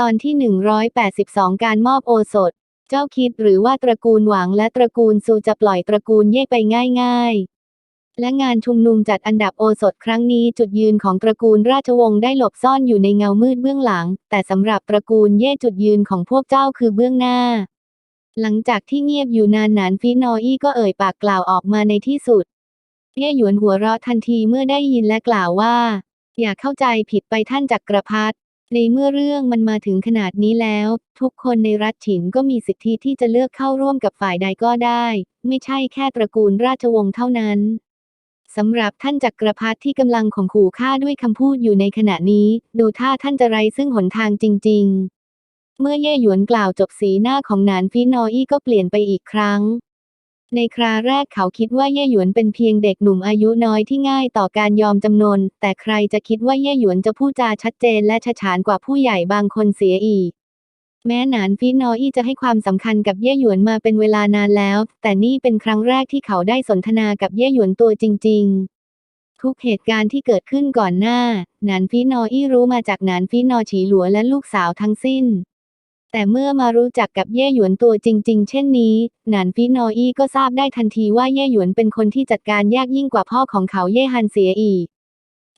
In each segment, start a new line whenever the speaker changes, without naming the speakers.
ตอนที่ 182 การมอบโอสถ เจ้าคิดหรือว่าตระกูลหวังและตระกูลซูจะปล่อยตระกูลเย่ไปง่าย ๆ และงานชุมนุมจัดอันดับโอสถครั้งนี้จุดยืนของตระกูลราชวงศ์ได้หลบซ่อนอยู่ในเงามืดเบื้องหลัง แต่สำหรับตระกูลเย่จุดยืนของพวกเจ้าคือเบื้องหน้า หลังจากที่เงียบอยู่นานนานฟีนออี้ก็เอ่ยปากกล่าวออกมาในที่สุดเย่หยวนหัวเราะทันทีเมื่อได้ยินและกล่าวว่า อย่าเข้าใจผิดไปท่านจักรพรรดิ ในเมื่อเรื่องมันมาถึงขนาดนี้แล้ว ทุกคนในรัฐฉินก็มีสิทธิที่จะเลือกเข้าร่วมกับฝ่ายใดก็ได้ ไม่ใช่แค่ตระกูลราชวงศ์เท่านั้นสำหรับท่านจักรพรรดิที่กำลังข่มขู่ข้าด้วยคำพูดอยู่ในขณะนี้ ดูท่าท่านจะไร้ซึ่งหนทางจริง ๆ เมื่อเย่หยวนกล่าวจบสีหน้าของหนานฟีนออี้ก็เปลี่ยนไปอีกครั้ง ในคราแรกเขาคิดว่าเย่หยวนเป็นเพียงเด็กหนุ่มอายุน้อยที่ง่ายต่อการยอมจำนน แต่ใครจะคิดว่าเย่หยวนจะพูดจาชัดเจนและฉฉานกว่าผู้ใหญ่บางคนเสียอีก แม้หนานฟีนออี้จะให้ความสำคัญกับเย่หยวนมาเป็นเวลานานแล้ว แต่นี่เป็นครั้งแรกที่เขาได้สนทนากับเย่หยวนตัวจริง ๆทุกเหตุการณ์ที่เกิดขึ้นก่อนหน้าหนานฟีนออี้รู้มาจากหนานฟีนอฉีหลัวและลูกสาวทั้งสิ้น แต่เมื่อมารู้จักกับเย่หยวนตัวจริง ๆ เช่นนี้ หนานฟีนออี้ก็ทราบได้ทันทีว่าเย่หยวนเป็นคนที่จัดการยากยิ่งกว่าพ่อของเขาเย่ฮันเสียอีก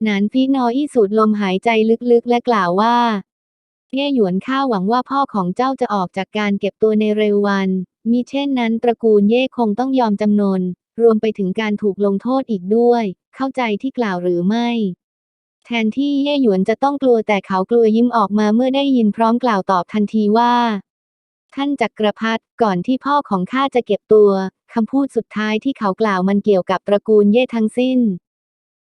หนานฟีนออี้สูดลมหายใจลึกๆ และกล่าวว่า เย่หยวนข้าหวังว่าพ่อของเจ้าจะออกจากการเก็บตัวในเร็ววัน มิเช่นนั้นตระกูลเย่คงต้องยอมจำนน รวมไปถึงการถูกลงโทษอีกด้วย เข้าใจที่กล่าวหรือไม่ แทนที่เย่หยวนจะต้องกลัวแต่เขากลัวยิ้มออกมาเมื่อได้ยินพร้อมกล่าวตอบทันทีว่า ท่านจักรพรรดิก่อนที่พ่อของข้าจะเก็บตัวคำพูดสุดท้ายที่เขากล่าวมันเกี่ยวกับตระกูลเย่ทั้งสิ้น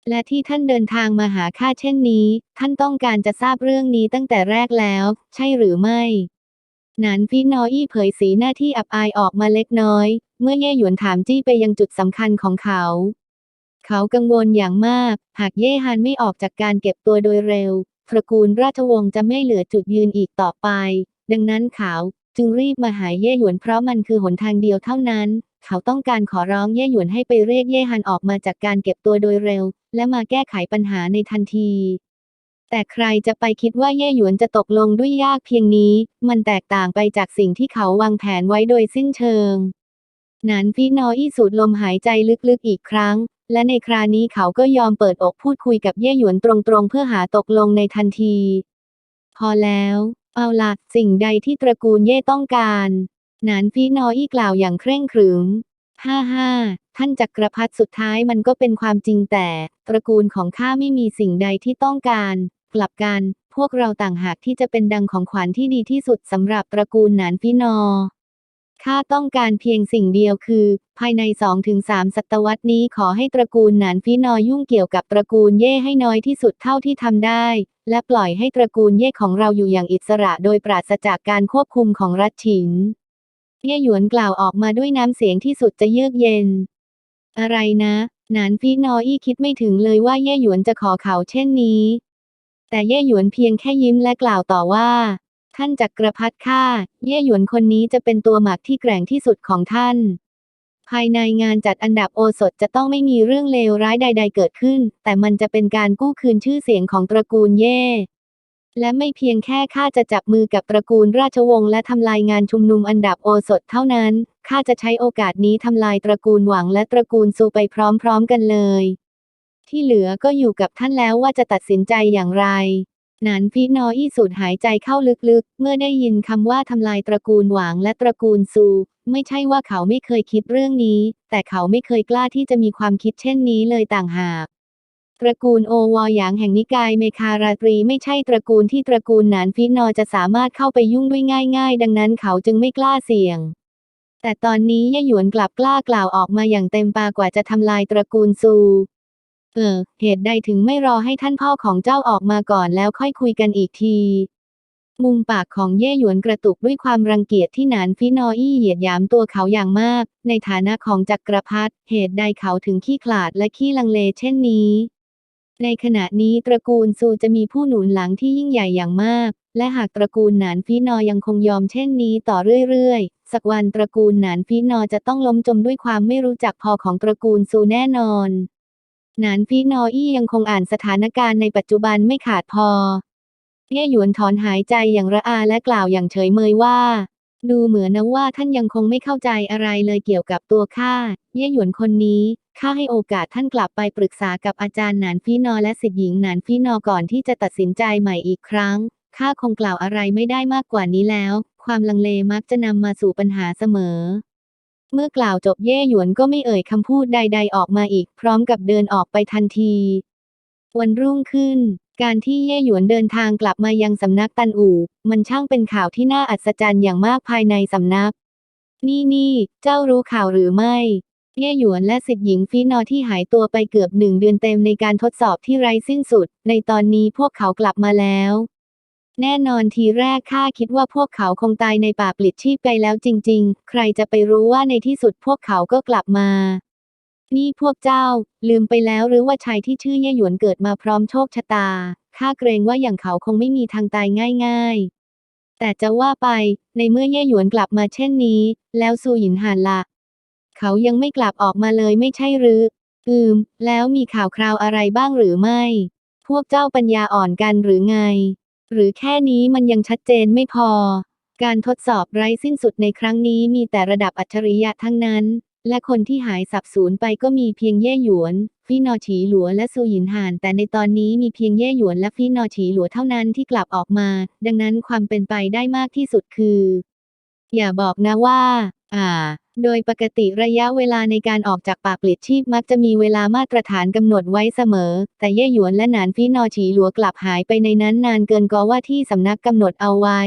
และที่ท่านเดินทางมาหาข้าเช่นนี้ ท่านต้องการจะทราบเรื่องนี้ตั้งแต่แรกแล้ว ใช่หรือไม่นานฟีนออี้เผยสีหน้าที่อับอายออกมาเล็กน้อย เมื่อเย่หยวนถามจี้ไปยังจุดสำคัญของเขา เขากังวลอย่างมาก หากเย่ฮันไม่ออกจากการเก็บตัวโดยเร็ว ตระกูลราชวงศ์จะไม่เหลือจุดยืนอีกต่อไป ดังนั้นเขาจึงรีบมาหาเย่หยวนเพราะมันคือหนทางเดียวเท่านั้น เขาต้องการขอร้องเย่หยวนให้ไปเรียกเย่ฮันออกมาจากการเก็บตัวโดยเร็ว และมาแก้ไขปัญหาในทันที แต่ใครจะไปคิดว่าเย่หยวนจะตกลงด้วยยากเพียงนี้ มันแตกต่างไปจากสิ่งที่เขาวางแผนไว้โดยสิ้นเชิง หนานฟีนออี้สูดลมหายใจลึกๆอีกครั้งและในครานี้เขาก็ยอมเปิดอกพูดคุยกับเย่หยวนตรงๆ เพื่อหาตกลงในทันที พอแล้ว เอาละสิ่งใดที่ตระกูลเย่ต้องการหนานฟีนออีกล่าวอย่างเคร่งขรึมฮ่าฮ่าท่านจักรพรรดิสุดท้ายมันก็เป็นความจริงแต่ ตระกูลของข้าไม่มีสิ่งใดที่ต้องการ กลับกัน พวกเราต่างหากที่จะเป็นดังของขวัญที่ดีที่สุดสำหรับตระกูลหนานฟีนอ ข้าต้องการเพียงสิ่งเดียวคือ ภายใน 2-3 ศตวรรษนี้ขอให้ตระกูลหนานฟีนอยุ่งเกี่ยวกับตระกูลเย่ให้น้อยที่สุดเท่าที่ทำได้ และปล่อยให้ตระกูลเย่ของเราอยู่อย่างอิสระโดยปราศจากการควบคุมของรัฐฉิน เย่หยวนกล่าวออกมาด้วยน้ำเสียงที่สุดจะเยือกเย็น อะไรนะ หนานฟีนออี้คิดไม่ถึงเลยว่าเย่หยวนจะขอเขาเช่นนี้ แต่เย่หยวนเพียงแค่ยิ้มและกล่าวต่อว่า ท่านจักรพรรดิข้าเย่หยวนคนนี้จะเป็นตัวหมักที่แกร่งที่สุดของท่าน ภายในงานจัดอันดับโอสถจะต้องไม่มีเรื่องเลวร้ายใด ๆ เกิดขึ้น แต่มันจะเป็นการกู้คืนชื่อเสียงของตระกูลเย่และไม่เพียงแค่ข้าจะจับมือกับตระกูลราชวงศ์และทำลายงานชุมนุมอันดับโอสถเท่านั้น ข้าจะใช้โอกาสนี้ทำลายตระกูลหวังและตระกูลซูไปพร้อมๆกันเลย ที่เหลือก็อยู่กับท่านแล้วว่าจะตัดสินใจอย่างไร หนานฟีนออี้สูดหายใจเข้าลึกๆ เมื่อได้ยินคำว่าทำลายตระกูลหวางและตระกูลซู ไม่ใช่ว่าเขาไม่เคยคิดเรื่องนี้ แต่เขาไม่เคยกล้าที่จะมีความคิดเช่นนี้เลยต่างหากตระกูลโอวอหยางแห่งนิกายเมคาราตรีไม่ใช่ตระกูลที่ตระกูลหนานฟีนอจะสามารถเข้าไปยุ่งด้วยง่าย ๆ ดังนั้นเขาจึงไม่กล้าเสี่ยง แต่ตอนนี้ย่าหยวนกลับกล้ากล่าวออกมาอย่างเต็มปากกว่าจะทำลายตระกูลซู เออ เหตุใดถึงไม่รอให้ท่านพ่อของเจ้าออกมาก่อนแล้วค่อยคุยกันอีกที มุมปากของเย่หยวนกระตุกด้วยความรังเกียจที่หนานฟินออี้เหยียดหยามตัวเขาอย่างมาก ในฐานะของจักรพรรดิเหตุใดเขาถึงขี้ขลาดและขี้ลังเลเช่นนี้ ในขณะนี้ตระกูลซูจะมีผู้หนุนหลังที่ยิ่งใหญ่อย่างมากและหากตระกูลหนานฟีนอยังคงยอมเช่นนี้ต่อเรื่อยๆ สักวันตระกูลหนานฟีนอจะต้องล้มจมด้วยความไม่รู้จักพอของตระกูลซูแน่นอน หนานฟีนออี้ยังคงอ่านสถานการณ์ในปัจจุบันไม่ขาดพอเย่หยวนถอนหายใจอย่างระอาและกล่าวอย่างเฉยเมยว่า ดูเหมือนนะว่าท่านยังคงไม่เข้าใจอะไรเลยเกี่ยวกับตัวข้า เย่หยวนคนนี้ข้าให้โอกาสท่านกลับไปปรึกษากับอาจารย์หนานฟีนอและสิทธิหญิงหนานฟีนอก่อนที่จะตัดสินใจใหม่อีกครั้งข้าคงกล่าวอะไรไม่ได้มากกว่านี้แล้ว ความลังเลมักจะนำมาสู่ปัญหาเสมอ เมื่อกล่าวจบเย่หยวนก็ไม่เอ่ยคำพูดใด ๆ ออกมาอีก พร้อมกับเดินออกไปทันที วันรุ่งขึ้น การที่เย่หยวนเดินทางกลับมายังสำนักตันอู่ มันช่างเป็นข่าวที่น่าอัศจรรย์อย่างมากภายในสำนัก นี่นี่เจ้ารู้ข่าวหรือไม่ เย่หยวนและสิทธิหญิงฟีนอที่หายตัวไปเกือบหนึ่งเดือนเต็มในการทดสอบที่ไร้สิ้นสุด ในตอนนี้พวกเขากลับมาแล้ว แน่นอนทีแรกข้าคิดว่าพวกเขาคงตายในป่าปลิดชีพไปแล้วจริง ๆ ใครจะไปรู้ว่าในที่สุดพวกเขาก็กลับมา นี่พวกเจ้า ลืมไปแล้วหรือว่าชายที่ชื่อเย่หยวนเกิดมาพร้อมโชคชะตา ข้าเกรงว่าอย่างเขาคงไม่มีทางตายง่าย ๆ แต่จะว่าไป ในเมื่อเย่หยวนกลับมาเช่นนี้ แล้วซูหยินหานละ เขายังไม่กลับออกมาเลยไม่ใช่หรือ อืม แล้วมีข่าวคราวอะไรบ้างหรือไม่ พวกเจ้าปัญญาอ่อนกันหรือไง หรือแค่นี้มันยังชัดเจนไม่พอ การทดสอบไร้สิ้นสุดในครั้งนี้มีแต่ระดับอัจฉริยะทั้งนั้น และคนที่หายสับสูญไปก็มีเพียงเย่หยวนฟี่นอฉีหลัวและซูหยินหาน แต่ในตอนนี้มีเพียงเย่หยวนและฟี่นอฉีหลัวเท่านั้นที่กลับออกมา ดังนั้นความเป็นไปได้มากที่สุดคือ อย่าบอกนะว่า อ่า โดยปกติระยะเวลาในการออกจากป่าปลิดชีพมักจะมีเวลามาตรฐานกำหนดไว้เสมอ แต่เย่หยวนและหนานฟี่นอฉีหลัวกลับหายไปในนั้นนานเกินกว่าที่สำนักกำหนดเอาไว้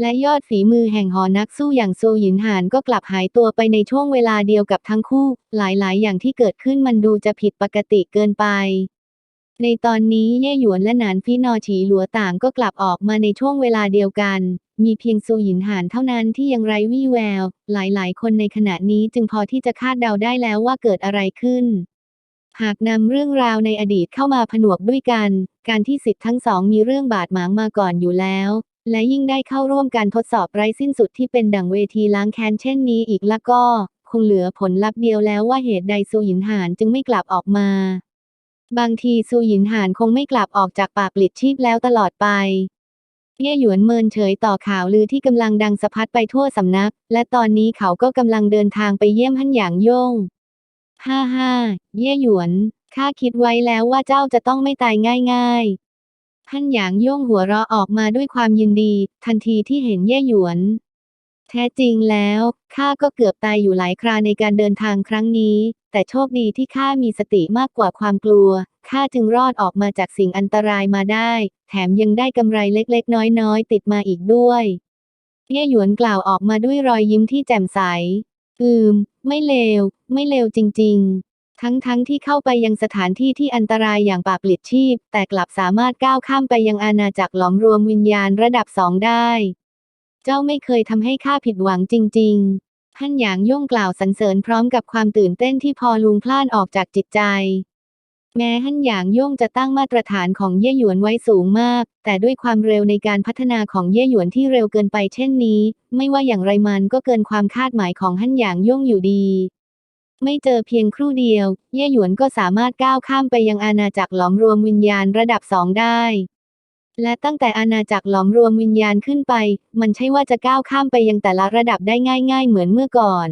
และยอดฝีมือแห่งหอนักสู้อย่างโซหยินหานก็กลับหายตัวไปในช่วงเวลาเดียวกับทั้งคู่ หลายๆ อย่างที่เกิดขึ้นมันดูจะผิดปกติเกินไปในตอนนี้เย่หยวนและหนานฟี่นอฉีหลัวต่างก็กลับออกมาในช่วงเวลาเดียวกัน มีเพียงซูหยินหานเท่านั้นที่ยังไร้วี่แวว หลายๆ คนในขณะนี้จึงพอที่จะคาดเดาได้แล้วว่าเกิดอะไรขึ้น หากนำเรื่องราวในอดีตเข้ามาผนวกด้วยกัน การที่สิทธิ์ทั้งสองมีเรื่องบาดหมางมาก่อนอยู่แล้ว และยิ่งได้เข้าร่วมการทดสอบไร้สิ้นสุดที่เป็นดั่งเวทีล้างแค้นเช่นนี้อีกแล้วก็ คงเหลือผลลัพธ์เดียวแล้วว่าเหตุใดซูหยินหานจึงไม่กลับออกมา บางทีซูหยินหานคงไม่กลับออกจากป่าปลิดชีพแล้วตลอดไป เย่หยวนเมินเฉยต่อข่าวลือที่กำลังดังสะพัดไปทั่วสำนัก และตอนนี้เขาก็กำลังเดินทางไปเยี่ยมฮั่นหยางย่งฮ่าฮ่าเย่หยวนข้าคิดไว้แล้วว่าเจ้าจะต้องไม่ตายง่ายๆฮั่นหยางย่งหัวเราะออกมาด้วยความยินดี ทันทีที่เห็นเย่หยวน แท้จริงแล้วข้าก็เกือบตายอยู่หลายคราในการเดินทางครั้งนี้ แต่โชคดีที่ข้ามีสติมากกว่าความกลัว ข้าจึงรอดออกมาจากสิ่งอันตรายมาได้ แถมยังได้กำไรเล็กๆ น้อยๆ ติดมาอีกด้วยเย่หยวนกล่าวออกมาด้วยรอยยิ้มที่แจ่มใส อืม ไม่เลว ไม่เลวจริง ๆ ทั้งๆทที่เข้าไปยังสถานที่ที่อันตรายอย่างป่าปลิดชีพ แต่กลับสามารถก้าวข้ามไปยังอาณาจักรหลอมรวมวิญญาณระดับสองได้ เจ้าไม่เคยทำให้ข้าผิดหวังจริง ๆ ฮั่นหยางย่งกล่าวสรรเสริญพร้อมกับความตื่นเต้นที่พอลุงพล่านออกจากจิตใจ แม้ฮั่นหยางย่งจะตั้งมาตรฐานของเย่หยวนไว้สูงมาก แต่ด้วยความเร็วในการพัฒนาของเย่หยวนที่เร็วเกินไปเช่นนี้ ไม่ว่าอย่างไรมันก็เกินความคาดหมายของฮั่นหยางย่งอยู่ดีไม่เจอเพียงครู่เดียว เย่หยวนก็สามารถก้าวข้ามไปยังอาณาจักรหลอมรวมวิญญาณระดับสองได้ และตั้งแต่อาณาจักรหลอมรวมวิญญาณขึ้นไป มันใช่ว่าจะก้าวข้ามไปยังแต่ละระดับได้ง่าย ๆ เหมือนเมื่อก่อน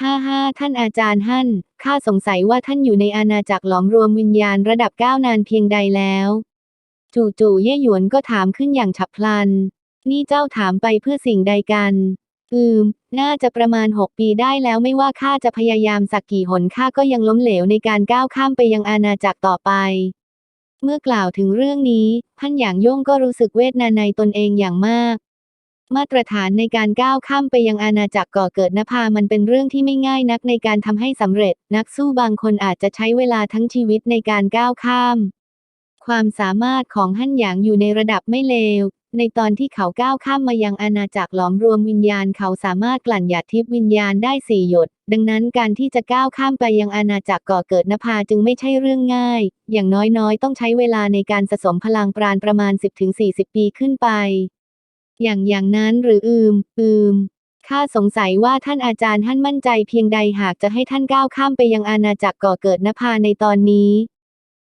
ฮ่าฮ่าท่านอาจารย์ฮั่น ข้าสงสัยว่าท่านอยู่ในอาณาจักรหลอมรวมวิญญาณระดับเก้านานเพียงใดแล้ว จู่ๆเย่หยวนก็ถามขึ้นอย่างฉับพลัน นี่เจ้าถามไปเพื่อสิ่งใดกัน อืม น่าจะประมาณหกปีได้แล้วไม่ว่าข้าจะพยายามสักกี่หนข้าก็ยังล้มเหลวในการก้าวข้ามไปยังอาณาจักรต่อไป เมื่อกล่าวถึงเรื่องนี้ ท่านหยางย่งก็รู้สึกเวทนาในตนเองอย่างมาก มาตรฐานในการก้าวข้ามไปยังอาณาจักรก่อเกิดนภามันเป็นเรื่องที่ไม่ง่ายนักในการทำให้สำเร็จ นักสู้บางคนอาจจะใช้เวลาทั้งชีวิตในการก้าวข้าม ความสามารถของฮั่นหยางอยู่ในระดับไม่เลว ในตอนที่เขาก้าวข้ามมายังอาณาจักรหลอมรวมวิญญาณเขาสามารถกลั่นหยาดทิพย์วิญญาณได้สี่หยด ดังนั้นการที่จะก้าวข้ามไปยังอาณาจักรก่อเกิดนภาจึงไม่ใช่เรื่องง่าย อย่างน้อยๆ ต้องใช้เวลาในการสะสมพลังปราณประมาณ 10-40 ปีขึ้นไป อย่างอย่างนั้นหรืออืม อืมข้าสงสัยว่าท่านอาจารย์ท่านมั่นใจเพียงใดหากจะให้ท่านก้าวข้ามไปยังอาณาจักรก่อเกิดนภาในตอนนี้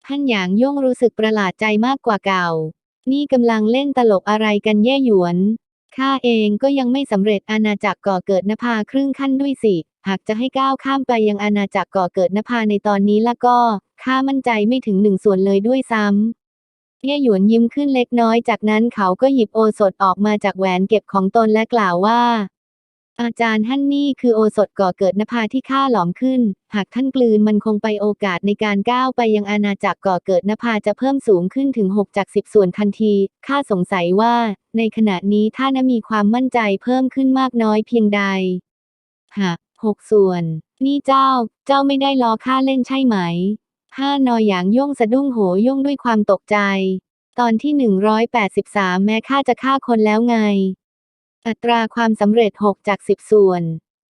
ท่านหยางย่งรู้สึกประหลาดใจมากกว่าเก่า นี่กำลังเล่นตลกอะไรกันแย่หยวนข้าเองก็ยังไม่สำเร็จอาณาจักรก่อเกิดนภาครึ่งขั้นด้วยสิ หากจะให้ก้าวข้ามไปยังอาณาจักรก่อเกิดนภาในตอนนี้ละก็ ข้ามั่นใจไม่ถึงหนึ่งส่วนเลยด้วยซ้ำเย่หยวนยิ้มขึ้นเล็กน้อย จากนั้นเขาก็หยิบโอสถออกมาจากแหวนเก็บของตนและกล่าวว่า อาจารย์ฮั่นนี่คือโอสถก่อเกิดนภาที่ข้าหลอมขึ้น หากท่านกลืนมันคงไปโอกาสในการก้าวไปยังอาณาจักรก่อเกิดนภาจะเพิ่มสูงขึ้นถึง 6 จาก 10 ส่วนทันที ข้าสงสัยว่า ในขณะนี้ท่านมีความมั่นใจเพิ่มขึ้นมากน้อยเพียงใดหะ หกส่วน นี่เจ้า เจ้าไม่ได้ล้อข้าเล่นใช่ไหมห้านอหยางย่งสะดุ้งโหย่งด้วยความตกใจ ตอนที่183แม้ข้าจะฆ่าคนแล้วไง อัตราความสำเร็จ6จาก10ส่วน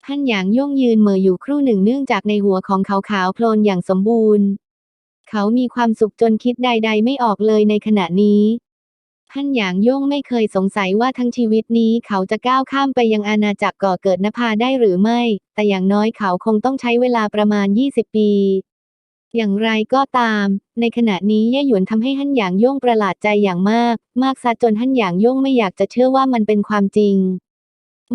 ฮั่นหยางย่งยืนเหม่ออยู่ครู่หนึ่งเนื่องจากในหัวของเขาขาวโพลนอย่างสมบูรณ์ เขามีความสุขจนคิดใด ๆ ไม่ออกเลยในขณะนี้ ฮั่นหยางย่งไม่เคยสงสัยว่าทั้งชีวิตนี้เขาจะก้าวข้ามไปยังอาณาจักรก่อเกิดนภาได้หรือไม่ แต่อย่างน้อยเขาคงต้องใช้เวลาประมาณ 20 ปี อย่างไรก็ตาม ในขณะนี้เย่หยวนทำให้ฮั่นหยางย่งประหลาดใจอย่างมาก มากซะจนฮั่นหยางย่งไม่อยากจะเชื่อว่ามันเป็นความจริง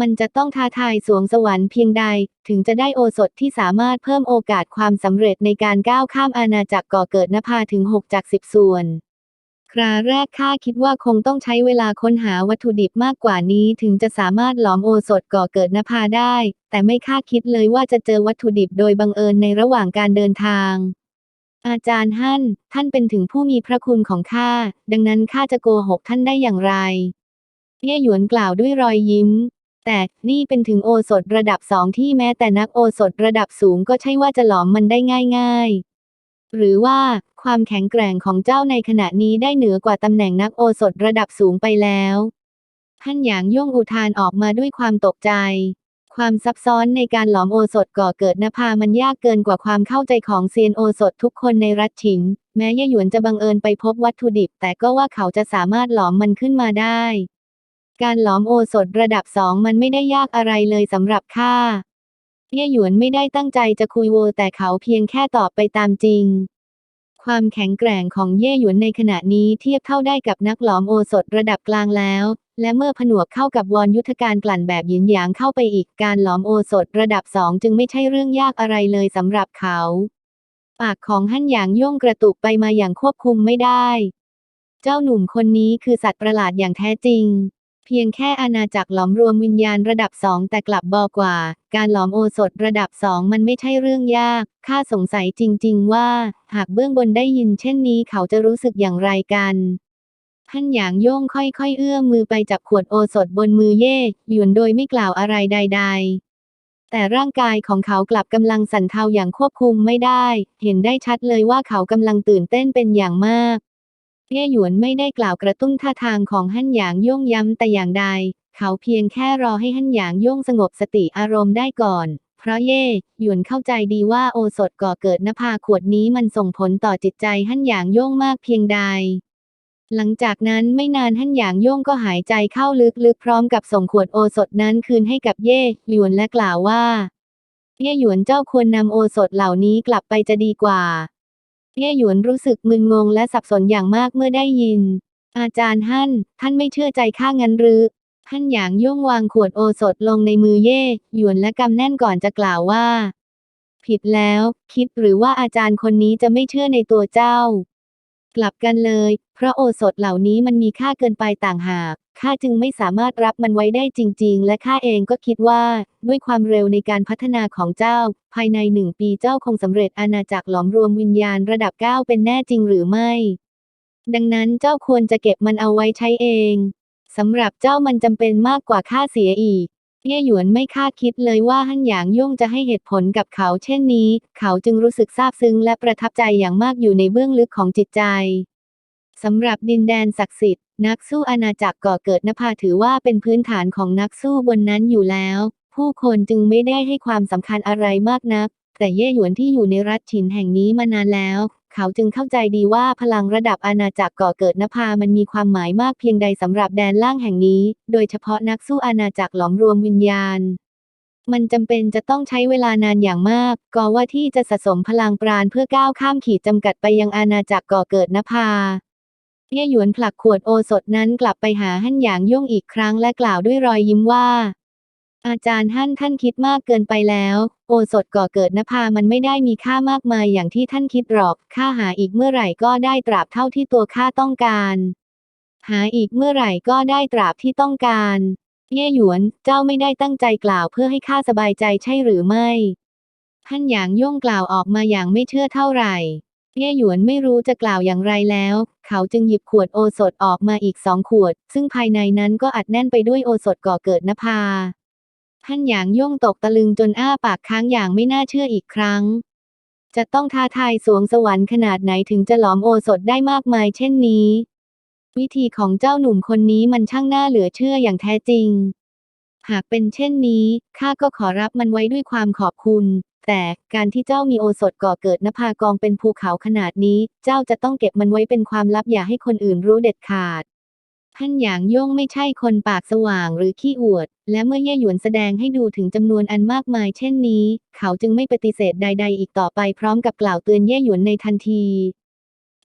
มันจะต้องท้าทายสวงสวรรค์เพียงใด ถึงจะได้โอสถที่สามารถเพิ่มโอกาสความสำเร็จในการก้าวข้ามอาณาจักรก่อเกิดนภาถึง 6 จาก 10 ส่วน คราแรกข้าคิดว่าคงต้องใช้เวลาค้นหาวัตถุดิบมากกว่านี้ถึงจะสามารถหลอมโอสถก่อเกิดนภาได้ แต่ไม่คาดคิดเลยว่าจะเจอวัตถุดิบโดยบังเอิญในระหว่างการเดินทาง อาจารย์ฮั่น ท่านเป็นถึงผู้มีพระคุณของข้า ดังนั้นข้าจะโกหกท่านได้อย่างไร เย่หยวนกล่าวด้วยรอยยิ้ม แต่นี่เป็นถึงโอสถระดับสองที่แม้แต่นักโอสถระดับสูงก็ใช่ว่าจะหลอมมันได้ง่าย ๆหรือว่า ความแข็งแกร่งของเจ้าในขณะนี้ได้เหนือกว่าตำแหน่งนักโอสถระดับสูงไปแล้วฮั่นหยางย่งอุทานออกมาด้วยความตกใจ ความซับซ้อนในการหลอมโอสถก่อเกิดนภามันยากเกินกว่าความเข้าใจของเซียนโอสถทุกคนในรัฐฉินแม้ย่หยวนจะบังเอิญไปพบวัตถุดิบ แต่ก็ว่าเขาจะสามารถหลอมมันขึ้นมาได้ การหลอมโอสถระดับสองมันไม่ได้ยากอะไรเลยสำหรับข้าเย่หยวนไม่ได้ตั้งใจจะคุยโวแต่เขาเพียงแค่ตอบไปตามจริง ความแข็งแกร่งของเย่หยวนในขณะนี้เทียบเท่าได้กับนักหลอมโอสถระดับกลางแล้ว และเมื่อผนวกเข้ากับวอนยุทธการกลั่นแบบหยินหยางเข้าไปอีกการหลอมโอสถระดับสองจึงไม่ใช่เรื่องยากอะไรเลยสำหรับเขา ปากของฮั่นหยางย่งกระตุกไปมาอย่างควบคุมไม่ได้ เจ้าหนุ่มคนนี้คือสัตว์ประหลาดอย่างแท้จริง เพียงแค่อาณาจักรหลอมรวมวิญญาณระดับสองแต่กลับบอกว่า การหลอมโอสถระดับสองมันไม่ใช่เรื่องยาก ข้าสงสัยจริง ๆ ว่า หากเบื้องบนได้ยินเช่นนี้เขาจะรู้สึกอย่างไรกันฮั่นหยางโย่งค่อย ๆ เอื้อมมือไปจับขวดโอสถบนมือเย่หยวนโดยไม่กล่าวอะไรใด ๆแต่ร่างกายของเขากลับกำลังสั่นเทาอย่างควบคุมไม่ได้ เห็นได้ชัดเลยว่าเขากำลังตื่นเต้นเป็นอย่างมาก เย่หยวนไม่ได้กล่าวกระตุ้นท่าทางของฮั่นหยางย่งย้ำแต่อย่างใด เขาเพียงแค่รอให้ฮั่นหยางย่งสงบสติอารมณ์ได้ก่อน เพราะเย่หยวนเข้าใจดีว่าโอสถก่อเกิดนภาขวดนี้มันส่งผลต่อจิตใจฮั่นหยางย่งมากเพียงใด หลังจากนั้นไม่นานฮั่นหยางย่งก็หายใจเข้าลึกๆพร้อมกับส่งขวดโอสถนั้นคืนให้กับเย่หยวนและกล่าวว่าเย่หยวนเจ้าควรนำโอสถเหล่านี้กลับไปจะดีกว่า เย่หยวนรู้สึกมึนงงและสับสนอย่างมากเมื่อได้ยิน อาจารย์ฮั่น ท่านไม่เชื่อใจข้างั้นหรือท่านหยางย่งวางขวดโอสถลงในมือเย่หยวนและกำแน่นก่อนจะกล่าวว่า ผิดแล้ว คิดหรือว่าอาจารย์คนนี้จะไม่เชื่อในตัวเจ้า กลับกันเลย เพราะโอสถเหล่านี้มันมีค่าเกินไปต่างหาก ข้าจึงไม่สามารถรับมันไว้ได้จริง ๆ และข้าเองก็คิดว่า ด้วยความเร็วในการพัฒนาของเจ้า ภายในหนึ่งปีเจ้าคงสำเร็จอาณาจักรหลอมรวมวิญญาณระดับเก้าเป็นแน่จริงหรือไม่ ดังนั้นเจ้าควรจะเก็บมันเอาไว้ใช้เองสำหรับเจ้ามันจำเป็นมากกว่าค่าเสียอีก เย่หยวนไม่คาดคิดเลยว่าฮั่นหยางย่งจะให้เหตุผลกับเขาเช่นนี้ เขาจึงรู้สึกซาบซึ้งและประทับใจอย่างมากอยู่ในเบื้องลึกของจิตใจสำหรับดินแดนศักดิ์สิทธิ์ นักสู้อาณาจักรก่อเกิดนภาถือว่าเป็นพื้นฐานของนักสู้บนนั้นอยู่แล้ว ผู้คนจึงไม่ได้ให้ความสำคัญอะไรมากนัก แต่เย่หยวนที่อยู่ในรัฐฉินแห่งนี้มานานแล้ว เขาจึงเข้าใจดีว่าพลังระดับอาณาจักรก่อเกิดนภามันมีความหมายมากเพียงใดสำหรับแดนล่างแห่งนี้ โดยเฉพาะนักสู้อาณาจักรหลอมรวมวิญญาณ มันจำเป็นจะต้องใช้เวลานานอย่างมากก็ว่าที่จะสะสมพลังปราณเพื่อก้าวข้ามขีดจำกัดไปยังอาณาจักรก่อเกิดนภาเย่หยวนผลักขวดโอสถนั้นกลับไปหาฮั่นหยางย่งอีกครั้งและกล่าวด้วยรอยยิ้มว่า อาจารย์ฮั่นท่านคิดมากเกินไปแล้ว โอสถก่อเกิดนภามันไม่ได้มีค่ามากมายอย่างที่ท่านคิดหรอกข้าหาอีกเมื่อไหร่ก็ได้ตราบเท่าที่ตัวข้าต้องการ หาอีกเมื่อไหร่ก็ได้ตราบที่ต้องการ เย่หยวน เจ้าไม่ได้ตั้งใจกล่าวเพื่อให้ข้าสบายใจใช่หรือไม่ฮั่นหยางย่งกล่าวออกมาอย่างไม่เชื่อเท่าไหร่เย่หยวนไม่รู้จะกล่าวอย่างไรแล้ว เขาจึงหยิบขวดโอสถออกมาอีกสองขวด ซึ่งภายในนั้นก็อัดแน่นไปด้วยโอสถก่อเกิดนภา ฮั่นหยางย่งตกตะลึงจนอ้าปากค้างอย่างไม่น่าเชื่ออีกครั้ง จะต้องท้าทายสวงสวรรค์ขนาดไหนถึงจะหลอมโอสถได้มากมายเช่นนี้ วิธีของเจ้าหนุ่มคนนี้มันช่างน่าเหลือเชื่ออย่างแท้จริง หากเป็นเช่นนี้ข้าก็ขอรับมันไว้ด้วยความขอบคุณ แต่การที่เจ้ามีโอสถก่อเกิดนภากองเป็นภูเขาขนาดนี้ เจ้าจะต้องเก็บมันไว้เป็นความลับอย่าให้คนอื่นรู้เด็ดขาด ท่านหยางย่งไม่ใช่คนปากสว่างหรือขี้อวด และเมื่อเย่หยวนแสดงให้ดูถึงจำนวนอันมากมายเช่นนี้ เขาจึงไม่ปฏิเสธใด ๆ อีกต่อไปพร้อมกับกล่าวเตือนเย่หยวนในทันที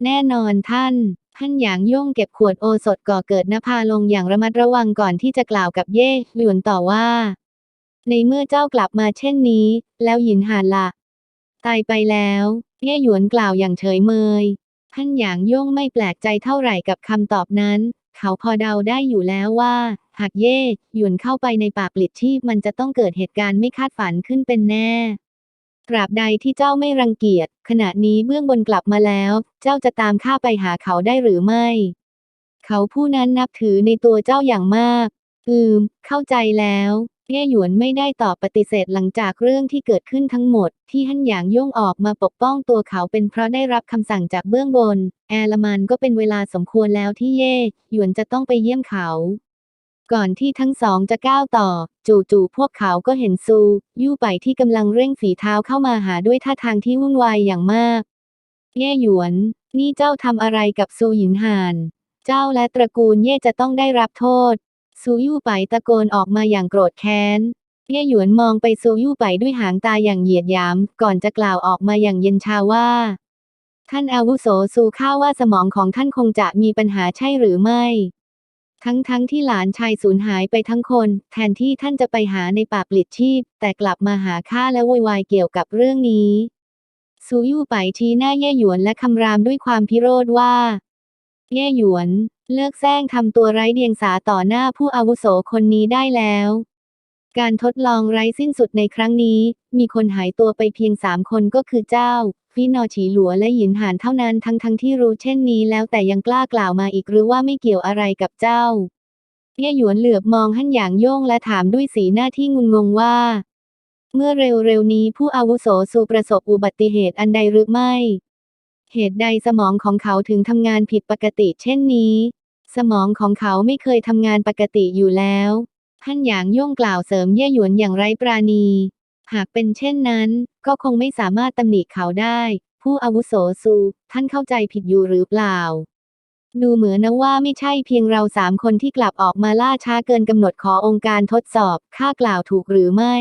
แน่นอนท่าน ท่านหยางย่งเก็บขวดโอสถก่อเกิดนภาลงอย่างระมัดระวังก่อนที่จะกล่าวกับเย่หยวนต่อว่า ในเมื่อเจ้ากลับมาเช่นนี้ แล้วหยินหานละ่ะตายไปแล้ว เย่หยวนกล่าวอย่างเฉยเมยท่านหยางย่งไม่แปลกใจเท่าไหร่กับคำตอบนั้น เขาพอเดาได้อยู่แล้วว่า หากเย่หยวนเข้าไปในป่าปลิดชีพมันจะต้องเกิดเหตุการณ์ไม่คาดฝันขึ้นเป็นแน่ตราบใดที่เจ้าไม่รังเกียจ ขณะนี้เบื้องบนกลับมาแล้ว เจ้าจะตามข้าไปหาเขาได้หรือไม่ เขาผู้นั้นนับถือในตัวเจ้าอย่างมาก อืม เข้าใจแล้ว เย่หยวนไม่ได้ตอบปฏิเสธหลังจากเรื่องที่เกิดขึ้นทั้งหมด ที่ฮั่นหยางย่งออกมาปกป้องตัวเขาเป็นเพราะได้รับคำสั่งจากเบื้องบน แอลมันก็เป็นเวลาสมควรแล้วที่เย่หยวนจะต้องไปเยี่ยมเขาก่อนที่ทั้งสองจะก้าวต่อ จู่ๆพวกเขาก็เห็นซู ยู่ไปที่กำลังเร่งฝีเท้าเข้ามาหาด้วยท่าทางที่วุ่นวายอย่างมาก เย่หยวน นี่เจ้าทำอะไรกับซูหยินหาน เจ้าและตระกูลเย่จะต้องได้รับโทษ ซูยู่ไปตะโกนออกมาอย่างโกรธแค้น เย่หยวนมองไปซูยู่ไปด้วยหางตาอย่างเหยียดหยาม ก่อนจะกล่าวออกมาอย่างเย็นชาว่า ท่านอาวุโสซูข้าว่าสมองของท่านคงจะมีปัญหาใช่หรือไม่ ทั้งทั้งที่หลานชายสูญหายไปทั้งคน แทนที่ท่านจะไปหาในป่าปลิดชีพ แต่กลับมาหาข้าและโวยวายเกี่ยวกับเรื่องนี้ซูยู่ไปชี้หน้าเย่หยวนและคำรามด้วยความพิโรธว่า เย่หยวน เลิกแซงทำตัวไร้เดียงสาต่อหน้าผู้อาวุโสคนนี้ได้แล้ว การทดลองไร้สิ้นสุดในครั้งนี้ มีคนหายตัวไปเพียงสามคนก็คือเจ้าฟีนอฉีหลัวและหยินหานเท่านั้นทั้งทั้งที่รู้เช่นนี้แล้วแต่ยังกล้ากล่าวมาอีกหรือว่าไม่เกี่ยวอะไรกับเจ้าเย่หยวนเหลือบมองฮั่นหยางโย่งและถามด้วยสีหน้าที่งุนงงว่า เมื่อเร็วๆนี้ผู้อาวุโสสู่ประสบอุบัติเหตุอันใดหรือไม่ เหตุใดสมองของเขาถึงทำงานผิดปกติเช่นนี้ สมองของเขาไม่เคยทำงานปกติอยู่แล้วฮั่นหยางย่งกล่าวเสริมเย่หยวนอย่างไร้ปราณี หากเป็นเช่นนั้น ก็คงไม่สามารถตำหนิเขาได้ ผู้อาวุโสซู ท่านเข้าใจผิดอยู่หรือเปล่า ดูเหมือนนะว่าไม่ใช่เพียงเราสามคนที่กลับออกมาล่าช้าเกินกำหนดขอองค์การทดสอบข้ากล่าวถูกหรือไม่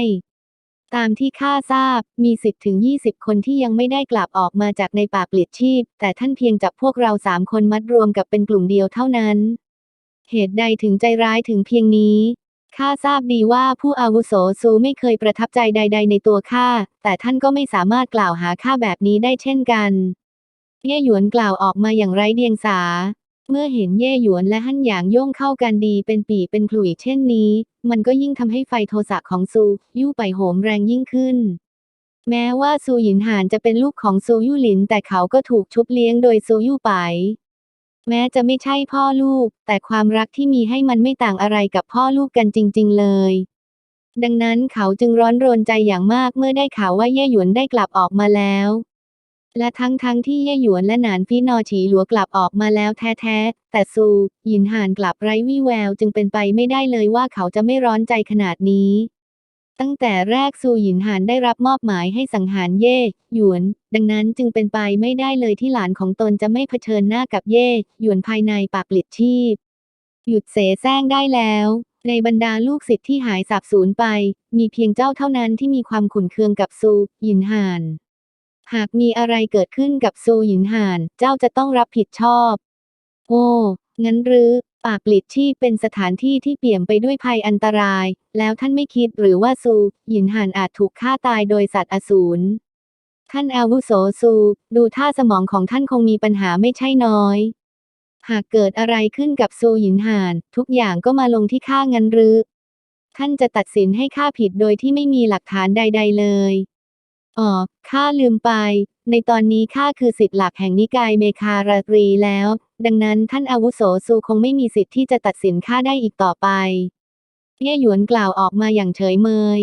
ตามที่ข้าทราบ มีสิบถึงยี่สิบคนที่ยังไม่ได้กลับออกมาจากในป่าปลิดชีพ แต่ท่านเพียงจับพวกเราสามคนมัดรวมกับเป็นกลุ่มเดียวเท่านั้น เหตุใดถึงใจร้ายถึงเพียงนี้ข้าทราบดีว่าผู้อาวุโสซูไม่เคยประทับใจใด ๆ ในตัวข้า แต่ท่านก็ไม่สามารถกล่าวหาข้าแบบนี้ได้เช่นกัน เย่หยวนกล่าวออกมาอย่างไร้เดียงสา เมื่อเห็นเย่หยวนและฮั่นหยางย่งเข้ากันดีเป็นปีเป็นขลุ่ยเช่นนี้ มันก็ยิ่งทำให้ไฟโทสะของซูยู่ไปโหมแรงยิ่งขึ้น แม้ว่าซูหยินหานจะเป็นลูกของซูยู่หลิน แต่เขาก็ถูกชุบเลี้ยงโดยซูยู่ไป แม้จะไม่ใช่พ่อลูก แต่ความรักที่มีให้มันไม่ต่างอะไรกับพ่อลูกกันจริง ๆ เลย ดังนั้นเขาจึงร้อนรนใจอย่างมากเมื่อได้ข่าวว่าเย่หยวนได้กลับออกมาแล้ว และทั้งทั้งที่เย่หยวนและหนานพี่นอฉีหลัวกลับออกมาแล้วแท้ๆ แต่ซูหยินหานกลับไร้วี่แววจึงเป็นไปไม่ได้เลยว่าเขาจะไม่ร้อนใจขนาดนี้ ตั้งแต่แรกซูหยินหานได้รับมอบหมายให้สังหารเย่หยวน ดังนั้นจึงเป็นไปไม่ได้เลยที่หลานของตนจะไม่เผชิญหน้ากับเย่หยวนภายในปากปลิดชีพ หยุดเสแสร้งได้แล้วในบรรดาลูกศิษย์ที่หายสาบสูญไป มีเพียงเจ้าเท่านั้นที่มีความขุ่นเคืองกับซูหยินหาน หากมีอะไรเกิดขึ้นกับซูหยินหาน เจ้าจะต้องรับผิดชอบ โอ้งั้นหรือป่าปลิดชีพเป็นสถานที่ที่เปี่ยมไปด้วยภัยอันตราย แล้วท่านไม่คิดหรือว่าซูหยินหานอาจถูกฆ่าตายโดยสัตว์อสูรท่านอาวุโสซู ดูท่าสมองของท่านคงมีปัญหาไม่ใช่น้อย หากเกิดอะไรขึ้นกับซูหยินหาน ทุกอย่างก็มาลงที่ข้างั้นหรือ ท่านจะตัดสินให้ข้าผิดโดยที่ไม่มีหลักฐานใด ๆ เลย อ๋อ ข้าลืมไป ในตอนนี้ข้าคือสิทธิ์หลักแห่งนิกายเมคาราตรีแล้ว ดังนั้นท่านอาวุโสซูคงไม่มีสิทธิ์ที่จะตัดสินข้าได้อีกต่อไปเย่หยวนกล่าวออกมาอย่างเฉยเมย